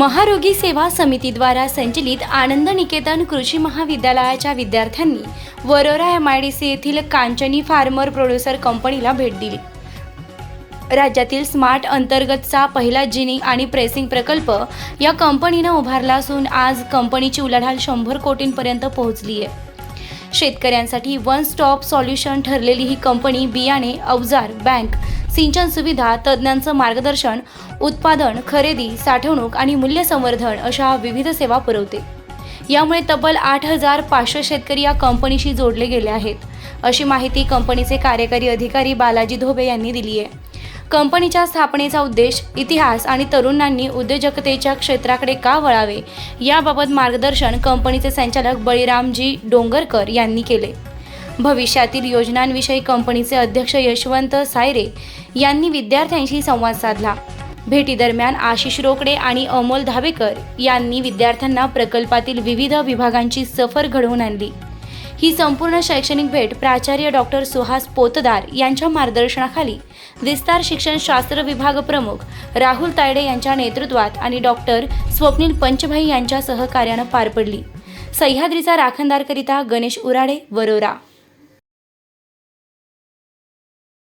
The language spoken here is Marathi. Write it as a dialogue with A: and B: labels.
A: महारोगी सेवा समितीद्वारा संचलित आनंद निकेतन कृषी महाविद्यालयाच्या विद्यार्थ्यांनी Warora M I D C येथील कांचनी फार्मर प्रोड्युसर कंपनीला भेट दिली. राज्यातील स्मार्ट अंतर्गतचा पहिला जिनिंग आणि प्रेसिंग प्रकल्प या कंपनीनं उभारला असून आज कंपनीची उलाढाल शंभर कोटींपर्यंत पोहोचली आहे. शेतकऱ्यांसाठी वन स्टॉप सॉल्युशन ठरलेली ही कंपनी बियाणे अवजार बँक सिंचन सुविधा तज्ज्ञांचं मार्गदर्शन उत्पादन खरेदी साठवणूक आणि मूल्यसंवर्धन अशा विविध सेवा पुरवते. यामुळे तब्बल आठ हजार पाचशे शेतकरी या कंपनीशी जोडले गेले आहेत. अशी माहिती कंपनीचे कार्यकारी अधिकारी बालाजी धोबे यांनी दिली आहे. कंपनीच्या स्थापनेचा उद्देश इतिहास आणि तरुणांनी उद्योजकतेच्या क्षेत्राकडे का वळावे याबाबत मार्गदर्शन कंपनीचे संचालक बळीरामजी डोंगरकर यांनी केले. भविष्यातील योजनांविषयी कंपनीचे अध्यक्ष यशवंत सायरे यांनी विद्यार्थ्यांशी संवाद साधला. भेटीदरम्यान आशिष रोकडे आणि अमोल धावेकर यांनी विद्यार्थ्यांना प्रकल्पातील विविध विभागांची सफर घडवून आणली. ही संपूर्ण शैक्षणिक भेट प्राचार्य डॉक्टर सुहास पोतदार यांच्या मार्गदर्शनाखाली विस्तार शिक्षण शास्त्र विभाग प्रमुख राहुल तायडे यांच्या नेतृत्वात आणि डॉक्टर स्वप्नील पंचभाई यांच्या सहकार्यानं पार पडली. सह्याद्रीचा राखणदारकरिता गणेश उराडे वरोरा